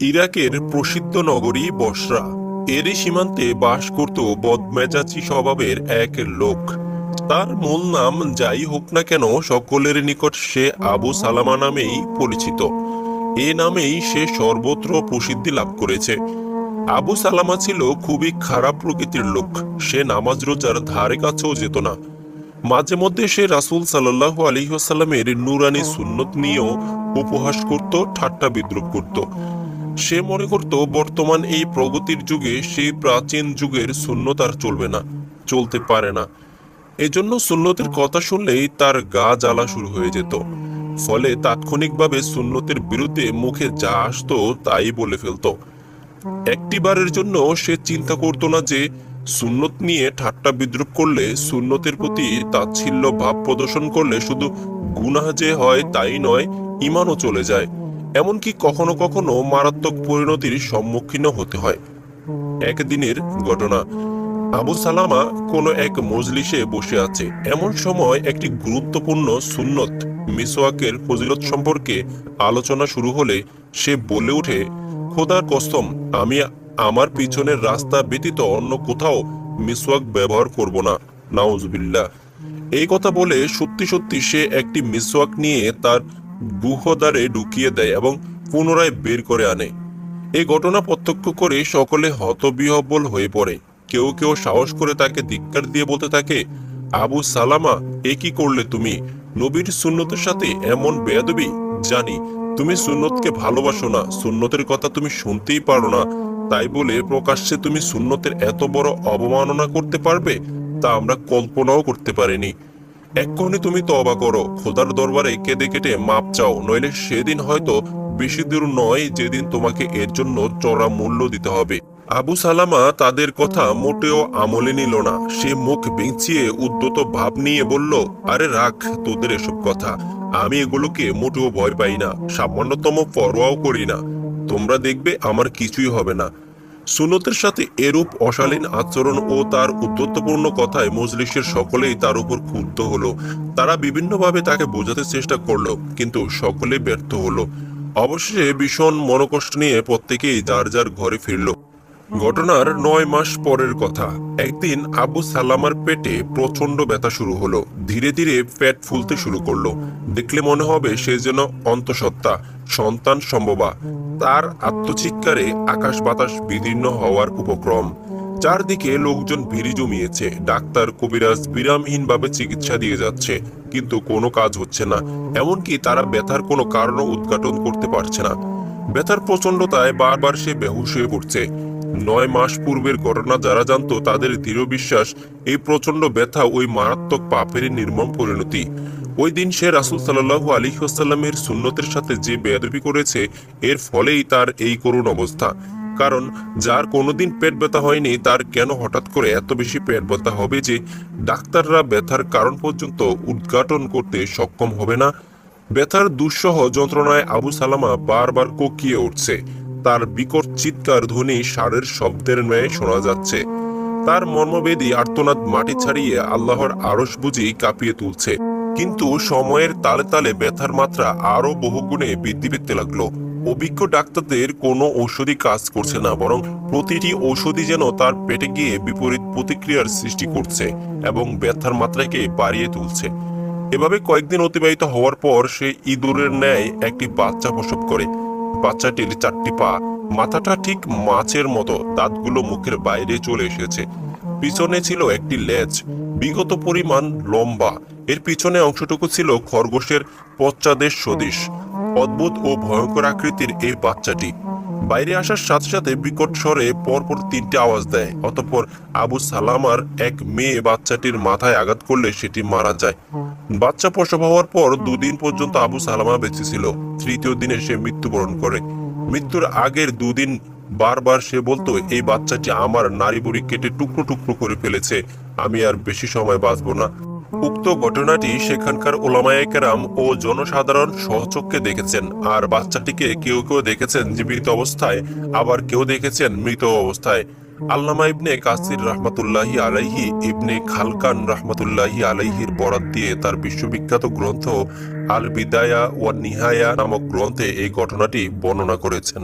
ইরাকের প্রসিদ্ধ নগরী বসরা। এরই সীমান্তে বাস করত বদমেজাচি স্বভাবের এক লোক। তার মূল নাম যাই হোক না কেন সকলের নিকট সে আবু সালামা নামেই পরিচিত। এ নামেই সে সর্বত্র প্রসিদ্ধি লাভ করেছে। আবু সালামা ছিল খুবই খারাপ প্রকৃতির লোক। সে নামাজ রোজার ধারে কাছেও যেত না। মাঝে মধ্যে সে রাসূল সাল্লাহ আলিহাসাল্লামের নুরানি সুন্নত নিয়েও উপহাস করত, ঠাট্টা বিদ্রুপ করত। সে মনে করত বর্তমান এই প্রগতির যুগে সেই প্রাচীন যুগের আর চলবে না, চলতে পারে না। এজন্য সুন্নতের কথা শুনলেই তার গা জ্বালা শুরু হয়ে যেত। ফলে তাৎক্ষণিকভাবে সুন্নতের বিরুদ্ধে মুখে যা আসতো তাই বলে ফেলতো। একটিবারের জন্য সে চিন্তা করত না যে সুন্নত নিয়ে ঠাট্টা বিদ্রুপ করলে সুন্নতের প্রতি তাচ্ছিল্য ভাব প্রদর্শন করলে শুধু গুনাহ যে হয় তাই নয় ইমানও চলে যায়। এমনকি কখনো কখনো মারাত্মক পরিণতির সম্মুখীনও হতে হয়। একদিনের ঘটনা, আবু সালামা কোনো এক মজলিসে বসে আছে। এমন সময় একটি গুরুত্বপূর্ণ সুন্নত মিসওয়াকের ফজিলত সম্পর্কে আলোচনা শুরু হলে সে বলে ওঠে খোদার কসম, আমি আমার পিছনের রাস্তা ব্যতীত অন্য কোথাও মিসওয়াক ব্যবহার করব না। নাউজবিল্লাহ। এই কথা বলে সত্যি সত্যি সে একটি মিসওয়াক নিয়ে তার গুহদ্বারে ঢুকিয়ে দেয় এবং পুনরায় বের করে আনে। এই ঘটনা প্রত্যক্ষ করে সকলে হতবিহবল হয়ে পড়ে। কেউ কেউ সাহস করে তাকে ধিক্কার দিয়ে বলতে থাকে, আবু সালামা, এ কি করলে তুমি? নবীর সুন্নতের সাথে এমন বেয়াদবি? জানি, তুমি সুন্নতকে ভালোবাসো না। সুন্নতের কথা তুমি শুনতেই পারো না। তাই বলে প্রকাশ্যে তুমি সুন্নতের এত বড় অবমাননা করতে পারবে? তা আমরা কল্পনাও করতে পারিনি। এক্ষুনি তুমি তবা করো। খোদার দরবারে কেঁদে কেটে মাপ চাও, নইলে সেদিন হয়তো বেশি দূর নয় যেদিন তোমাকে এর জন্য চড়া মূল্য দিতে হবে। আবু সালামা তাদের কথা মোটেও আমলে নিল না। সে মুখ বেঁচিয়ে উদ্যত ভাব নিয়ে বলল, আরে রাখ তোদের এসব কথা। আমি এগুলোকে মোটেও ভয় পাই না। সামান্যতম পরোয়াও করি না। তোমরা দেখবে আমার কিছুই হবে না। সুনতের সাথে এরূপ অশালীন আচরণ ও তার উদ্ধত্তপূর্ণ কথায় মজলিসের সকলেই তার উপর ক্ষুব্ধ হলো। তারা বিভিন্নভাবে তাকে বোঝাতে চেষ্টা করল, কিন্তু সকলে ব্যর্থ হলো। অবশেষে ভীষণ মনোকষ্ট নিয়ে প্রত্যেকেই যার যার ঘরে ফিরল। ঘটনার নয় মাস পরের কথা, একদিন আবু সালামার পেটে প্রচণ্ড ব্যথা শুরু হলো। ধীরে ধীরে পেট ফুলতে শুরু করল। দেখলে মনে হবে সে যেন অন্তঃসত্ত্বা। সন্তান সম্ভবা। তার আত্মচিৎকারে আকাশ বাতাস বিদীর্ণ হওয়ার উপক্রম। চারদিকে লোকজন ভিড়ি জমিয়েছে। ডাক্তার কবিরাজ বিরামহীনভাবে চিকিৎসা দিয়ে যাচ্ছে, কিন্তু কোনো কাজ হচ্ছে না। এমনকি তারা ব্যথার কোনো কারণও উদ্ঘাটন করতে পারছে না। ব্যথার প্রচন্ডতায় বারবার সে বেহুশ হয়ে পড়ছে। নয় মাস পূর্বের ঘটনা যারা জানতো তাদের দৃঢ় বিশ্বাস, এই প্রচণ্ড ব্যথা ওই মারাত্মক পাপের নির্মম পরিণতি। ওই দিন সে রাসুল সাল্লাহু আলী আসাল্লামের সুন্নতের সাথে যে বেয়াদবি করেছে, এর ফলেই তার এই করুণ অবস্থা। কারণ যার কোনোদিন পেট ব্যথা হয়নি, তার কেন হঠাৎ করে এত বেশি পেট ব্যথা হবে যে ডাক্তাররা ব্যথার কারণ পর্যন্ত উদ্ঘাটন করতে সক্ষম হবে না? ব্যথার দুঃসহ যন্ত্রণায় আবু সালামা বারবার কোকিয়ে উঠছে। তার বিকট চিৎকার ধ্বনি সারের শব্দের ন্যায় শোনা যাচ্ছে। তার মর্মবেদী আর্তনাদ মাটি ছাড়িয়ে আল্লাহর আরস বুঝি কাঁপিয়ে তুলছে। কিন্তু সময়ের তালে তালে ব্যথার মাত্রা আরও বহুগুণে বৃদ্ধি পেতে লাগল। অভিজ্ঞ ডাক্তারদের কোনো ঔষধই কাজ করছে না, বরং প্রতিটি ঔষধই যেন তার পেটে গিয়ে বিপরীত প্রতিক্রিয়ার সৃষ্টি করছে এবং ব্যথার মাত্রাকে বাড়িয়ে তুলছে। এভাবে কয়েকদিন অতিবাহিত হওয়ার পর সে ইঁদুরের ন্যায় একটি বাচ্চা প্রসব করে। বাচ্চাটির চারটি পা, মাথাটা ঠিক মাছের মতো, দাঁতগুলো মুখের বাইরে চলে এসেছে। পিছনে ছিল একটি লেজ, বিগত পরিমাণ লম্বা। এর পিছনে অংশটুকু ছিল খরগোশের পশ্চাদেশ সদৃশ। অদ্ভুত ও ভয়ঙ্কর আকৃতির এই বাচ্চাটি। বাইরে আসার সাথে সাথে বিকট স্বরে পরপর তিনটে আওয়াজ দেয়। অতঃপর আবু সালামার এক মেয়ে বাচ্চাটির মাথায় আঘাত করলে সেটি মারা যায়। বাচ্চা প্রসব হওয়ার পর দুদিন পর্যন্ত আবু সালামা বেঁচে ছিল। তৃতীয় দিনে সে মৃত্যুবরণ করে। মৃত্যুর আগের দুদিন বারবার সে বলতো, এই বাচ্চাটি আমার নারী বুড়ি কেটে টুকরো টুকরো করে ফেলেছে, আমি আর বেশি সময় বাঁচবো না। উক্ত ঘটনাটি সেখানকার ওলামায়ে কেরাম ও জনসাধারণ সহচক্ষে দেখেছেন। আর বাচ্চাটিকে কেউ কেউ দেখেছেন জীবিত অবস্থায়, আবার কেউ দেখেছেন মৃত অবস্থায়। আল্লামা ইবনে কাসির রহমতুল্লাহি আলাইহি, ইবনে খালকান রহমতুল্লাহি আলাইহির বরাত দিয়ে তার বিশ্ববিখ্যাত গ্রন্থ আল বিদায়া ওয়া নিহায়া নামক গ্রন্থে এই ঘটনাটি বর্ণনা করেছেন।